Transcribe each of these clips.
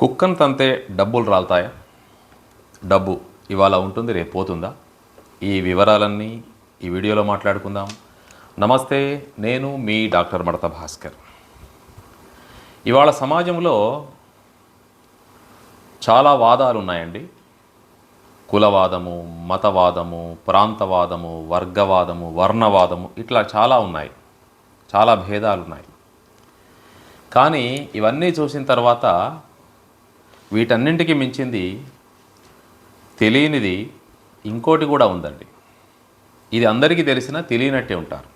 కుక్కను తంతే డబ్బులు రాలుతాయా? డబ్బు ఇవాళ ఉంటుంది రేపు పోతుందా? ఈ వివరాలన్నీ ఈ వీడియోలో మాట్లాడుకుందాం. నమస్తే నేను మీ డాక్టర్ మడత భాస్కర్. ఇవాళ సమాజంలో చాలా వాదాలు ఉన్నాయండి కులవాదము మతవాదము ప్రాంతవాదము వర్గవాదము వర్ణవాదము ఇట్లా చాలా ఉన్నాయి. చాలా భేదాలు ఉన్నాయి కానీ ఇవన్నీ చూసిన తర్వాత వీటన్నింటికి మించింది తెలియనిది ఇంకోటి కూడా ఉందండి. ఇది అందరికీ తెలిసినా తెలియనట్టే ఉంటారు.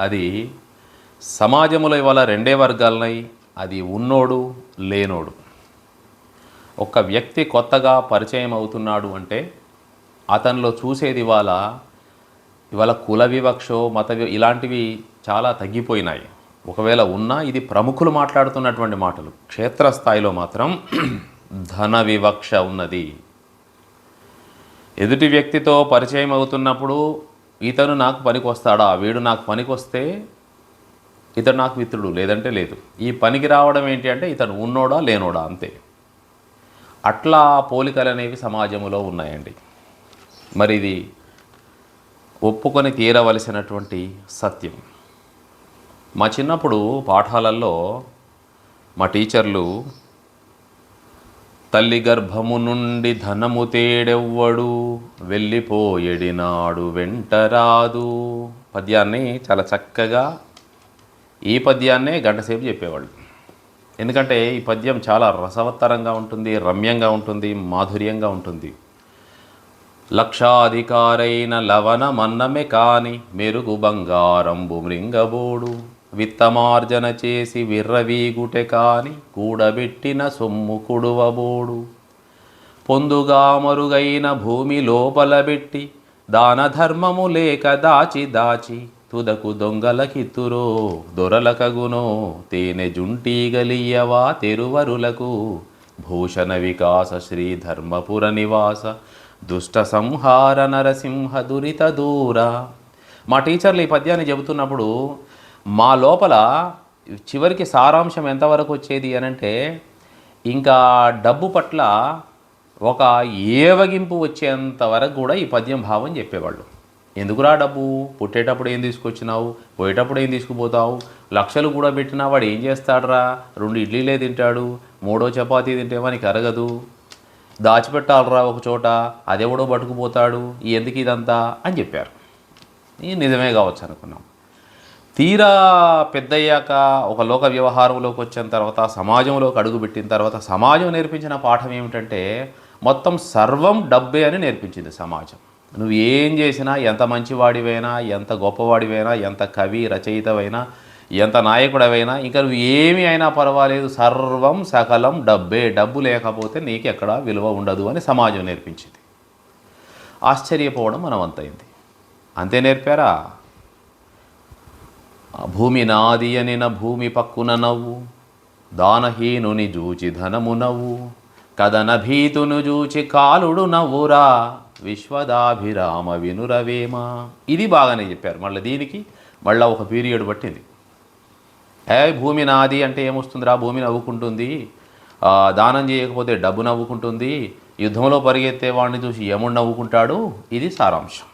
అది సమాజంలో ఇవాళ రెండే వర్గాలున్నాయి అది ఉన్నోడు లేనోడు. ఒక వ్యక్తి కొత్తగా పరిచయం అవుతున్నాడు అంటే అతనిలో చూసేది ఇవాళ ఇవాళ కుల వివక్షో మత ఇలాంటివి చాలా తగ్గిపోయినాయి. ఒకవేళ ఉన్నా ఇది ప్రముఖులు మాట్లాడుతున్నటువంటి మాటలు. క్షేత్రస్థాయిలో మాత్రం ధన వివక్ష ఉన్నది. ఎదుటి వ్యక్తితో పరిచయం అవుతున్నప్పుడు ఇతను నాకు పనికొస్తాడా? వీడు నాకు పనికి వస్తే ఇతడు నాకు మిత్రుడు లేదంటే లేదు. ఈ పనికి రావడం ఏంటి అంటే ఇతను ఉన్నోడా లేనోడా అంతే. అట్లా పోలికలు అనేవి సమాజంలో ఉన్నాయండి. మరి ఇది ఒప్పుకొని తీరవలసినటువంటి సత్యం. మా చిన్నప్పుడు పాఠాలలో మా టీచర్లు తల్లి గర్భము నుండి ధనము తేడెవ్వడు? వెళ్ళిపోయేడినాడు వెంటరాదు పద్యాన్ని చాలా చక్కగా ఈ పద్యాన్నే గంటసేపు చెప్పేవాళ్ళు. ఎందుకంటే ఈ పద్యం చాలా రసవత్తరంగా ఉంటుంది రమ్యంగా ఉంటుంది మాధుర్యంగా ఉంటుంది. లక్షాధికారైన లవణ మన్నమే కాని మెరుగు బంగారంబు మృంగబోడు. విత్తమార్జన చేసి విర్రవీగుటె కాని కూడబెట్టిన సొమ్ము కుడువబోడు. పొందుగా మరుగైన భూమి లోపల పెట్టి దాన ధర్మము లేక దాచి దాచి తుదకు దొంగలకిత్తురో దొరలకగునో తేనె జుంటీగలియవా తెరువరులకు భూషణ వికాస శ్రీ ధర్మపుర నివాస దుష్ట సంహార నరసింహ దురిత దూర. మా టీచర్లు ఈ పద్యాన్ని చెబుతున్నప్పుడు మా లోపల చివరికి సారాంశం ఎంతవరకు వచ్చేది అనంటే ఇంకా డబ్బు పట్ల ఒక ఏవగింపు వచ్చేంత వరకు కూడా ఈ పద్యం భావం చెప్పేవాళ్ళు. ఎందుకురా డబ్బు? పుట్టేటప్పుడు ఏం తీసుకొచ్చినావు? పోయేటప్పుడు ఏం తీసుకుపోతావు? లక్షలు కూడా పెట్టినా వాడు ఏం చేస్తాడురా? రెండు ఇడ్లీలే తింటాడు మూడో చపాతీ తింటే వానికి అరగదు. దాచిపెట్టాలరా ఒక చోట? అదెవడో పట్టుకుపోతాడు ఎందుకు ఇదంతా? అని చెప్పారు. ఇది నిజమే కావచ్చు అనుకున్నాం. తీరా పెద్దయ్యాక ఒక లోక వ్యవహారంలోకి వచ్చిన తర్వాత సమాజంలోకి అడుగుపెట్టిన తర్వాత సమాజం నేర్పించిన పాఠం ఏమిటంటే మొత్తం సర్వం డబ్బే అని నేర్పించింది సమాజం. నువ్వు ఏం చేసినా ఎంత మంచివాడివైనా ఎంత గొప్పవాడివైనా ఎంత కవి రచయితవైనా ఎంత నాయకుడవైనా ఇంకా నువ్వు ఏమి అయినా పర్వాలేదు సర్వం సకలం డబ్బే. డబ్బు లేకపోతే నీకు ఎక్కడ విలువ ఉండదు అని సమాజం నేర్పించింది. ఆశ్చర్యపోవడం మనవంతైంది. అంతే నేర్పారా? భూమి నాది అనిన భూమి పక్కున నవ్వు దానహీనుని జూచి ధనము నవ్వు కదన భీతును జూచి కాలుడు నవ్వురా విశ్వదాభిరామ వినురవేమ. ఇది బాగానే చెప్పారు. మళ్ళీ దీనికి మళ్ళీ ఒక పీరియడ్ పట్టింది. ఏ భూమి నాది అంటే ఏమొస్తుందిరా? భూమి నవ్వుకుంటుంది. దానం చేయకపోతే డబ్బు నవ్వుకుంటుంది. యుద్ధంలో పరిగెత్తే వాడిని చూసి యముడు నవ్వుకుంటాడు. ఇది సారాంశం.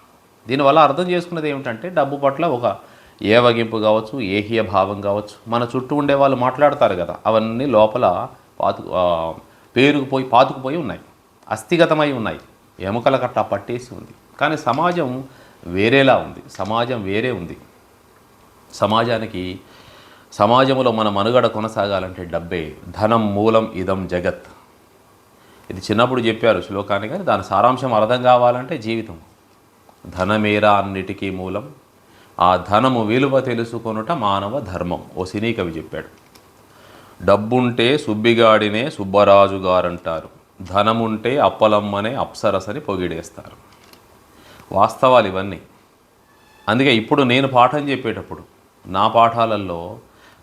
దీనివల్ల అర్థం చేసుకున్నది ఏమిటంటే డబ్బు పట్ల ఒక ఏవగింపు కావచ్చు ఏహీయ భావం కావచ్చు మన చుట్టూ ఉండే వాళ్ళు మాట్లాడతారు కదా అవన్నీ లోపల పాతు పేరుకుపోయి పాతుకుపోయి ఉన్నాయి అస్థిగతమై ఉన్నాయి. ఎముకల కట్ట పట్టేసి ఉంది. కానీ సమాజం వేరేలా ఉంది. సమాజం వేరే ఉంది. సమాజానికి సమాజంలో మన మనుగడ కొనసాగాలంటే డబ్బే ధనం మూలం ఇదం జగత్. ఇది చిన్నప్పుడు చెప్పారు శ్లోకాన్ని కానీ దాని సారాంశం అర్థం కావాలంటే జీవితం. ధనమేరా అన్నిటికీ మూలం ఆ ధనము విలువ తెలుసుకొనుట మానవ ధర్మం. ఓ సినీ కవి చెప్పాడు. డబ్బుంటే సుబ్బిగాడినే సుబ్బరాజు గారంటారు ధనముంటే అప్పలమ్మనే అప్సరసని పొగిడేస్తారు. వాస్తవాలు ఇవన్నీ. అందుకే ఇప్పుడు నేను పాఠం చెప్పేటప్పుడు నా పాఠాలలో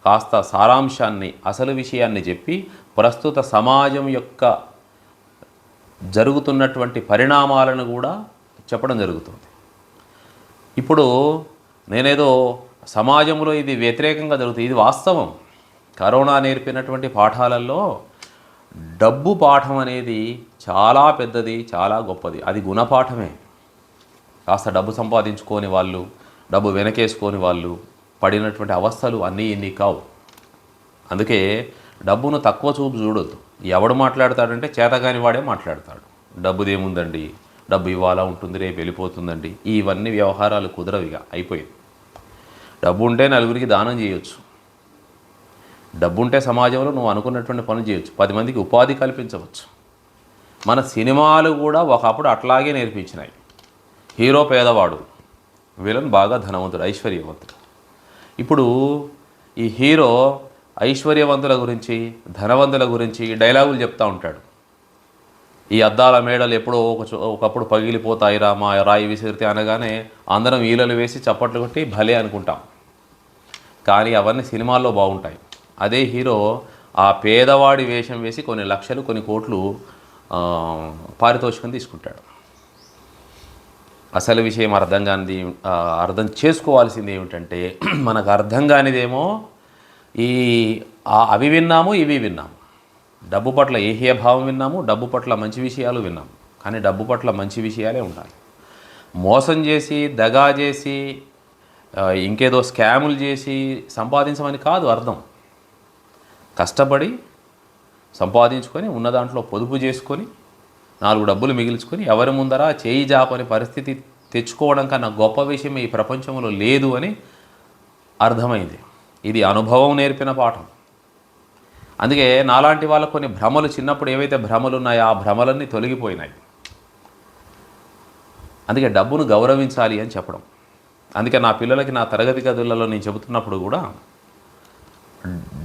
కాస్త సారాంశాన్ని అసలు విషయాన్ని చెప్పి ప్రస్తుత సమాజం యొక్క జరుగుతున్నటువంటి పరిణామాలను కూడా చెప్పడం జరుగుతుంది. ఇప్పుడు నేనేదో సమాజంలో ఇది వ్యతిరేకంగా జరుగుతుంది. ఇది వాస్తవం. కరోనా నేర్పినటువంటి పాఠాలలో డబ్బు పాఠం అనేది చాలా పెద్దది చాలా గొప్పది. అది గుణపాఠమే. కాస్త డబ్బు సంపాదించుకోని వాళ్ళు డబ్బు వెనకేసుకొని వాళ్ళు పడినటువంటి అవస్థలు అన్నీ ఇన్ని కావు. అందుకే డబ్బును తక్కువ చూపు చూడొద్దు. ఎవడు మాట్లాడతాడంటే చేతగాని వాడే మాట్లాడతాడు. డబ్బుదేముందండి? డబ్బు ఇవాళ ఉంటుంది రేపు వెళ్ళిపోతుందండి ఇవన్నీ వ్యవహారాలు కుదరవిగా అయిపోయింది డబ్బు ఉంటే నలుగురికి దానం చేయొచ్చు. డబ్బు ఉంటే సమాజంలో నువ్వు అనుకున్నటువంటి పనులు చేయొచ్చు. పది మందికి ఉపాధి కల్పించవచ్చు. మన సినిమాలు కూడా ఒకప్పుడు అట్లాగే నేర్పించినాయి. హీరో పేదవాడు విలన్ బాగా ధనవంతుడు ఐశ్వర్యవంతుడు. ఇప్పుడు ఈ హీరో ఐశ్వర్యవంతుల గురించి ధనవంతుల గురించి డైలాగులు చెప్తూ ఉంటాడు. ఈ అద్దాల మేడలు ఎప్పుడో ఒక చో- ఒకప్పుడు పగిలిపోతాయిరా మా రాయి విసిరితే అనగానే అందరం ఈలలు వేసి చప్పట్లు కొట్టి భలే అనుకుంటాం. కానీ అవన్నీ సినిమాల్లో బాగుంటాయి. అదే హీరో ఆ పేదవాడి వేషం వేసి కొన్ని లక్షలు కొన్ని కోట్లు పారితోషికం తీసుకుంటాడు. అసలు విషయం అర్థం కానిది అర్థం చేసుకోవాల్సింది ఏమిటంటే మనకు అర్థం కానిదేమో ఈ అవి విన్నాము ఇవి విన్నాము. డబ్బు పట్ల ఏహ్య భావం విన్నాము డబ్బు పట్ల మంచి విషయాలు విన్నాము. కానీ డబ్బు పట్ల మంచి విషయాలే ఉండాలి. మోసం చేసి దగా చేసి ఇంకేదో స్కాములు చేసి సంపాదించమని కాదు అర్థం. కష్టపడి సంపాదించుకొని ఉన్న దాంట్లో పొదుపు చేసుకొని నాలుగు డబ్బులు మిగిల్చుకొని ఎవరి ముందర చేయి జాపని పరిస్థితి తెచ్చుకోవడం కన్నా గొప్ప విషయం ఈ ప్రపంచంలో లేదు అని అర్థమైంది. ఇది అనుభవం నేర్పిన పాఠం. అందుకే నాలాంటి వాళ్ళ కొన్ని భ్రమలు చిన్నప్పుడు ఏవైతే భ్రమలు ఉన్నాయో ఆ భ్రమలన్నీ తొలగిపోయినాయి. అందుకే డబ్బును గౌరవించాలి అని చెప్పడం. అందుకే నా పిల్లలకి నా తరగతి గదులలో నేను చెబుతున్నప్పుడు కూడా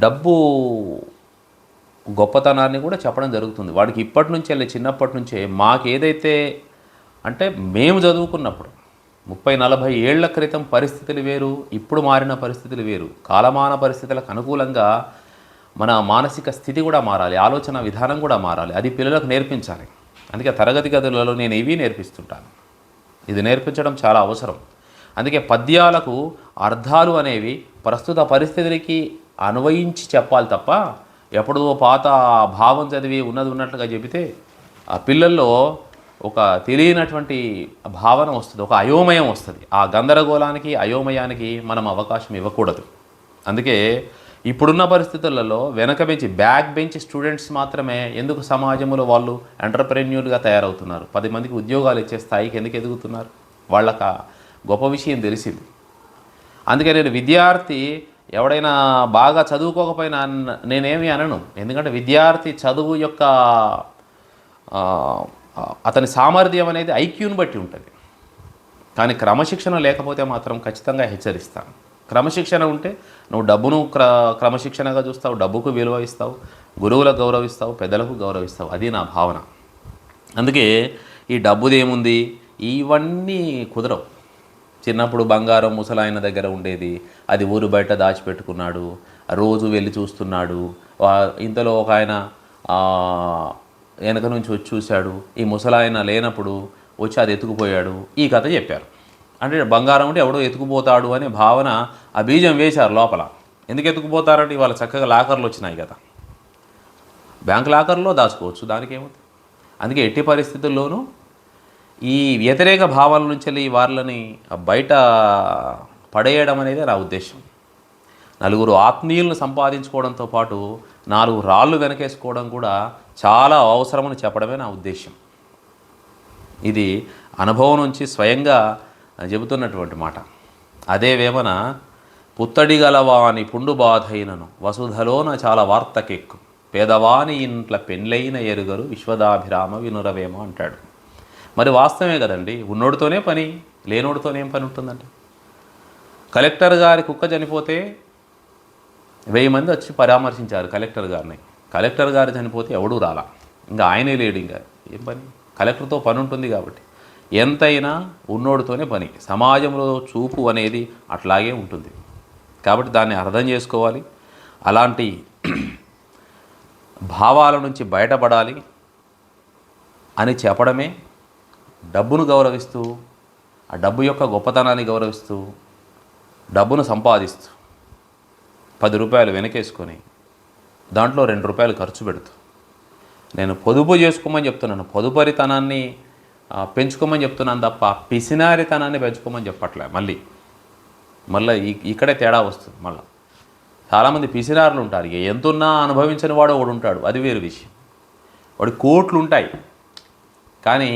డబ్బు గొప్పతనాన్ని కూడా చెప్పడం జరుగుతుంది. వాడికి ఇప్పటి నుంచే వెళ్ళి చిన్నప్పటి నుంచే మాకు ఏదైతే అంటే మేము చదువుకున్నప్పుడు ముప్పై నలభై ఏళ్ళ క్రితం పరిస్థితులు వేరు ఇప్పుడు మారిన పరిస్థితులు వేరు కాలమాన పరిస్థితులకు అనుకూలంగా మన మానసిక స్థితి కూడా మారాలి ఆలోచన విధానం కూడా మారాలి. అది పిల్లలకు నేర్పించాలి. అందుకే తరగతి గదులలో నేను ఇవి నేర్పిస్తుంటాను. ఇది నేర్పించడం చాలా అవసరం. అందుకే పద్యాలకు అర్థాలు అనేవి ప్రస్తుత పరిస్థితులకి అన్వయించి చెప్పాలి తప్ప ఎప్పుడో పాత భావం చదివి ఉన్నది ఉన్నట్లుగా చెబితే ఆ పిల్లల్లో ఒక తెలియనటువంటి భావన వస్తుంది ఒక అయోమయం వస్తుంది. ఆ గందరగోళానికి అయోమయానికి మనం అవకాశం ఇవ్వకూడదు. అందుకే ఇప్పుడున్న పరిస్థితులలో వెనక బెంచి బ్యాక్ బెంచ్ స్టూడెంట్స్ మాత్రమే ఎందుకు సమాజంలో వాళ్ళు ఎంటర్ప్రెన్యూర్గా తయారవుతున్నారు? పది మందికి ఉద్యోగాలు ఇచ్చే స్థాయికి ఎందుకు ఎదుగుతున్నారు? వాళ్ళకి గొప్ప విషయం తెలిసింది. అందుకే నేను విద్యార్థి ఎవడైనా బాగా చదువుకోకపోయినా నేనేమి అనను. ఎందుకంటే విద్యార్థి చదువు యొక్క అతని సామర్థ్యం అనేది ఐక్యూని బట్టి ఉంటుంది. కానీ క్రమశిక్షణ లేకపోతే మాత్రం ఖచ్చితంగా హెచ్చరిస్తాను. క్రమశిక్షణ ఉంటే నువ్వు డబ్బును క్ర క్రమశిక్షణగా చూస్తావు డబ్బుకు విలువ ఇస్తావు గురువులకు గౌరవిస్తావు పెద్దలకు గౌరవిస్తావు. అది నా భావన. అందుకే ఈ డబ్బుదేముంది ఇవన్నీ కుదరవు. చిన్నప్పుడు బంగారం ముసలాయన దగ్గర ఉండేది. అది ఊరు బయట దాచిపెట్టుకున్నాడు. రోజు వెళ్ళి చూస్తున్నాడు. ఇంతలో ఒక ఆయన వెనక నుంచి వచ్చి చూశాడు. ఈ ముసలాయన లేనప్పుడు వచ్చి అది ఎత్తుకుపోయాడు. ఈ కథ చెప్పారు. అంటే బంగారం అంటే ఎవడో ఎత్తుకుపోతాడు అనే భావన ఆ బీజం వేశారు లోపల. ఎందుకు ఎత్తుకుపోతారంటే ఇవాళ చక్కగా లాకర్లు వచ్చినాయి కదా. బ్యాంక్ లాకర్లో దాచుకోవచ్చు దానికేమవుతుంది అందుకే ఎట్టి పరిస్థితుల్లోనూ ఈ వ్యతిరేక భావాల నుంచి వెళ్ళి వాళ్ళని బయట పడేయడం అనేది నా ఉద్దేశం. నలుగురు ఆత్మీయులను సంపాదించుకోవడంతో పాటు నాలుగు రాళ్ళు వెనకేసుకోవడం కూడా చాలా అవసరమని చెప్పడమే నా ఉద్దేశం. ఇది అనుభవం నుంచి స్వయంగా చెబుతున్నటువంటి మాట. అదే వేమన పుత్తడి గలవాని పుండు బాధైనను వసుధలోన చాలా వార్తకెక్కు. పేదవాని ఇంట్ల పెండ్లైన ఎరుగరు విశ్వదాభిరామ వినురవేమ అంటాడు. మరి వాస్తవమే కదండి ఉన్నోడితోనే పని లేనోడితోనేం పని ఉంటుందండి? కలెక్టర్ గారి కుక్క చనిపోతే వెయ్యి మంది వచ్చి పరామర్శించారు కలెక్టర్ గారిని. కలెక్టర్ గారు చనిపోతే ఎవడూ రాలా. ఇంకా ఆయనే లేడు ఇంకా. ఏం పని? కలెక్టర్తో పని ఉంటుంది కాబట్టి. ఎంతైనా ఉన్నోడితోనే పని. సమాజంలో చూపు అనేది అట్లాగే ఉంటుంది. కాబట్టి దాన్ని అర్థం చేసుకోవాలి. అలాంటి భావాల నుంచి బయటపడాలి అని చెప్పడమే డబ్బును గౌరవిస్తూ ఆ డబ్బు యొక్క గొప్పతనాన్ని గౌరవిస్తూ డబ్బును సంపాదిస్తూ పది రూపాయలు వెనకేసుకొని దాంట్లో రెండు రూపాయలు ఖర్చు పెడుతూ. నేను పొదుపు చేసుకోమని చెప్తున్నాను. పొదుపరితనాన్ని పెంచుకోమని చెప్తున్నాను తప్ప పిసినారితనాన్ని పెంచుకోమని చెప్పట్లే మళ్ళీ. మళ్ళీ ఇక్కడే తేడా వస్తుంది మళ్ళీ. చాలామంది పిసినారులు ఉంటారు ఇక ఎంతున్నా అనుభవించని వాడు ఒకడు ఉంటాడు అది వేరు విషయం. వాడి కోట్లు ఉంటాయి కానీ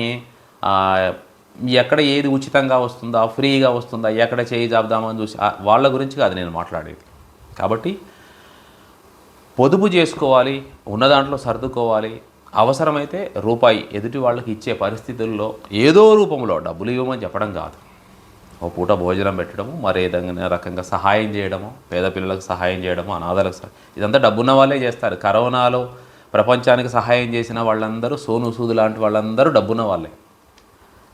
ఎక్కడ ఏది ఉచితంగా వస్తుందా ఫ్రీగా వస్తుందా ఎక్కడ చేయి జాబుదామని చూసి వాళ్ళ గురించి కాదు నేను మాట్లాడేది. కాబట్టి పొదుపు చేసుకోవాలి ఉన్న దాంట్లో సర్దుకోవాలి అవసరమైతే రూపాయి ఎదుటి వాళ్ళకి ఇచ్చే పరిస్థితుల్లో ఏదో రూపంలో డబ్బులు ఇవ్వమని చెప్పడం కాదు. ఓ పూట భోజనం పెట్టడము మరి ఏదైనా రకంగా సహాయం చేయడము పేద పిల్లలకు సహాయం చేయడము అనాథలకు ఇదంతా డబ్బున్న వాళ్ళే చేస్తారు. కరోనాలో ప్రపంచానికి సహాయం చేసిన వాళ్ళందరూ సోను సూదు లాంటి వాళ్ళందరూ డబ్బున్న వాళ్ళే.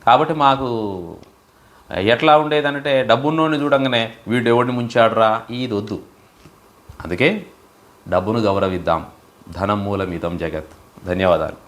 కాబట్టి మాకు ఎట్లా ఉండేదంటే డబ్బున్నోని చూడంగానే వీడు ఎవడిని ముంచాడురా? ఇది వద్దు అందుకే డబ్బును గౌరవిద్దాం. ధనం మూలమితం జగత్. ధన్యవాదాలు.